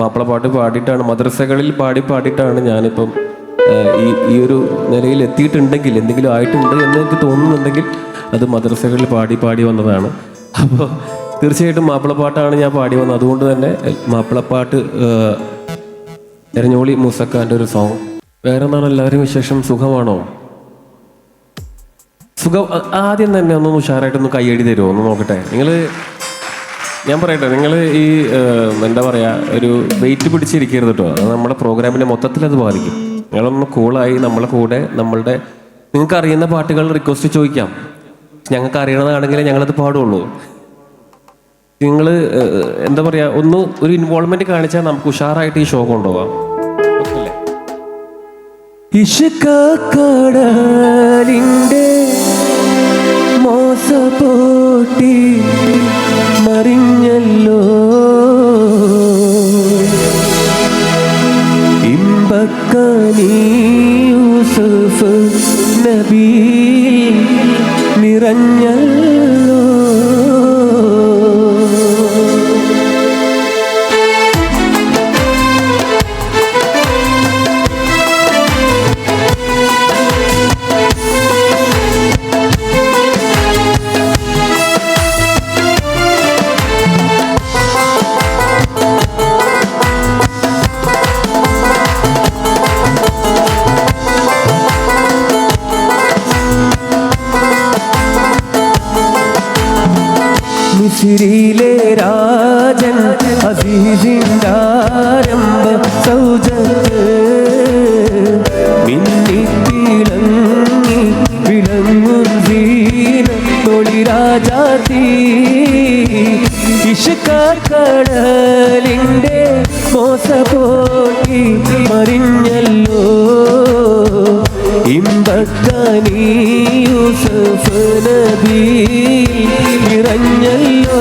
മാപ്പിളപ്പാട്ട് പാടിയിട്ടാണ് മദ്രസകളിൽ പാടി പാടിയിട്ടാണ് ഞാനിപ്പം ഈ ഈ ഒരു നിലയിൽ എത്തിയിട്ടുണ്ടെങ്കിൽ എന്തെങ്കിലും ആയിട്ടുണ്ട് എന്ന് എനിക്ക് തോന്നുന്നുണ്ടെങ്കിൽ അത് മദ്രസകളിൽ പാടി പാടി വന്നതാണ്. അപ്പോൾ തീർച്ചയായിട്ടും മാപ്പിളപ്പാട്ടാണ് ഞാൻ പാടി വന്നത്. അതുകൊണ്ട് തന്നെ മാപ്പിളപ്പാട്ട് എരഞ്ഞോളി മൂസക്കാന്റെ ഒരു സോങ്. വേറെ എന്താണ് എല്ലാവരും വിശേഷം? സുഖമാണോ? സുഖം ആദ്യം തന്നെ ഒന്ന് ഉഷാറായിട്ടൊന്ന് കൈയടി തരുമോ? ഒന്ന് നോക്കട്ടെ. നിങ്ങൾ ഞാൻ പറയട്ടെ നിങ്ങൾ ഈ എന്താ പറയുക ഒരു വെയിറ്റ് പിടിച്ചിരിക്കരുത് കേട്ടോ അത് നമ്മുടെ പ്രോഗ്രാമിനെ മൊത്തത്തിൽ അത് ബാധിക്കും. നിങ്ങളൊന്ന് കൂളായി നമ്മളെ കൂടെ നമ്മളുടെ നിങ്ങൾക്ക് അറിയുന്ന പാട്ടുകൾ റിക്വസ്റ്റ് ചോദിക്കാം. ഞങ്ങൾക്ക് അറിയണതാണെങ്കിൽ ഞങ്ങളത് പാടുള്ളൂ. നിങ്ങൾ എന്താ പറയുക ഒന്ന് ഒരു ഇൻവോൾവ്മെന്റ് കാണിച്ചാൽ നമുക്ക് ഉഷാറായിട്ട് ഈ ഷോ കൊണ്ടുപോകാം. ഇഷുക്കടലിന്റെ ഇമ്പക്കനി യൂസഫ് നബി നിറഞ്ഞല്ലോ മിസിരിയിലെ രാജൻ അസീസിന്റെ ആരംഭ സൗജത്ത് മിന്നിത്തിളങ്ങി വിളങ്ങും ദീനൊളി രാജാതി. ഇഷക്കടലിന്റെ മോസപോട്ടി മറിഞ്ഞല്ലോ. ഇമ്പക്കനി യൂസഫ് നബി ഇറഞ്ഞല്ലോ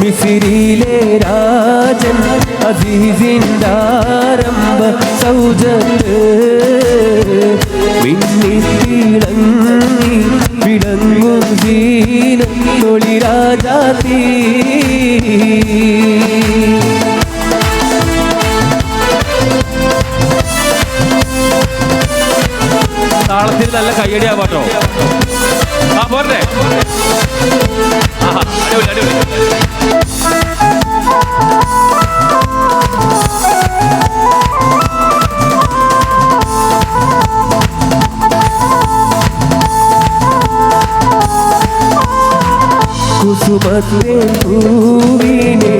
മിസിരിയിലെ രാജൻ അസീസിന്റെ ആരംഭ സൗജത്ത് മിന്നിത്തിളങ്ങി വിളങ്ങും ദീന തൊളി രാജാതീ. താളത്തിൽ നല്ല കയ്യടിയാ പാട്ടോ. ആ പോരട്ടെ. അടിപൊളി അടിപൊളി. കുസുമത്തെ പൂവിനെ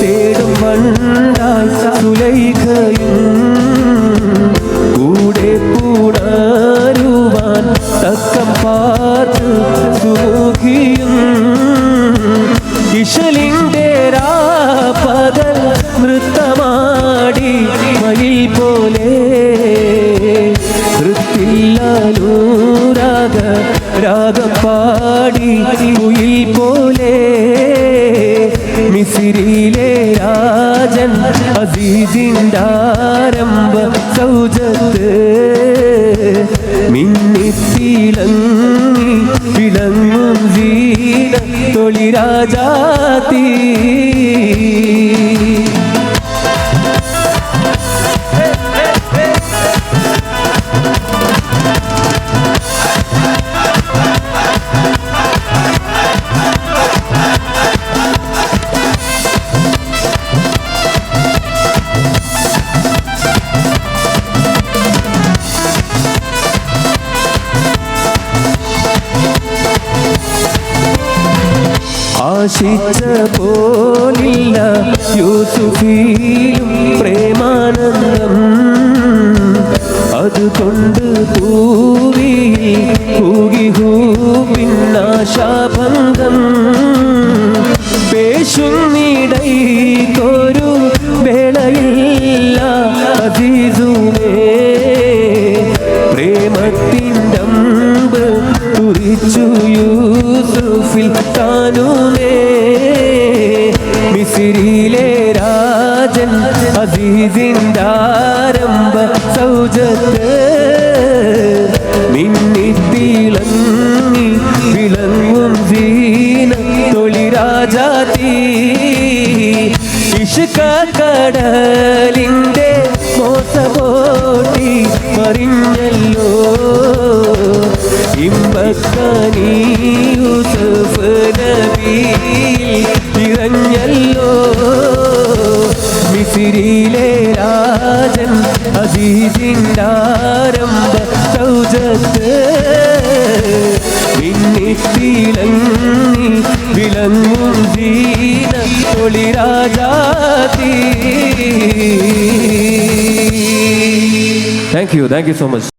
തേടും മണ്ണായി സുലൈഖയും ആരംഭ സൗജത്ത് മിന്നിത്തിലങ്ങി വിളങ്ങും വീണ തൊളി ആശിച്ച പോലില്ല യൂസുഫീലും പ്രേമാനന്ദം. അതുകൊണ്ട് പൂവി ഹൂകി ഹൂപിന്നാശാഭംഗം പേശുന്നിടയ്ക്കൊരു വേളയില്ല അതീതുമേ പ്രേമത്തിന്റെ തുറിച്ചു യൂസുഫിൽ താനുമേ മിസിരിയിലെ രാജൻ അസീസിന്റെ സൗജത്ത് മിന്നിത്തിളങ്ങി വിളങ്ങും ദീന തൊളി രാജാതി ഇഷ്കടലിന്റെ മോസപോട്ടി മറിഞ്ഞല്ലോ. ഇമ്പക്കനീ മിസിരിയിലെ രാജൻ അസീസിന്റെ സൗജത്ത് മിന്നിത്തിളങ്ങി വിളങ്ങും ദീന ഒളിരാജാതി thank you thank you so much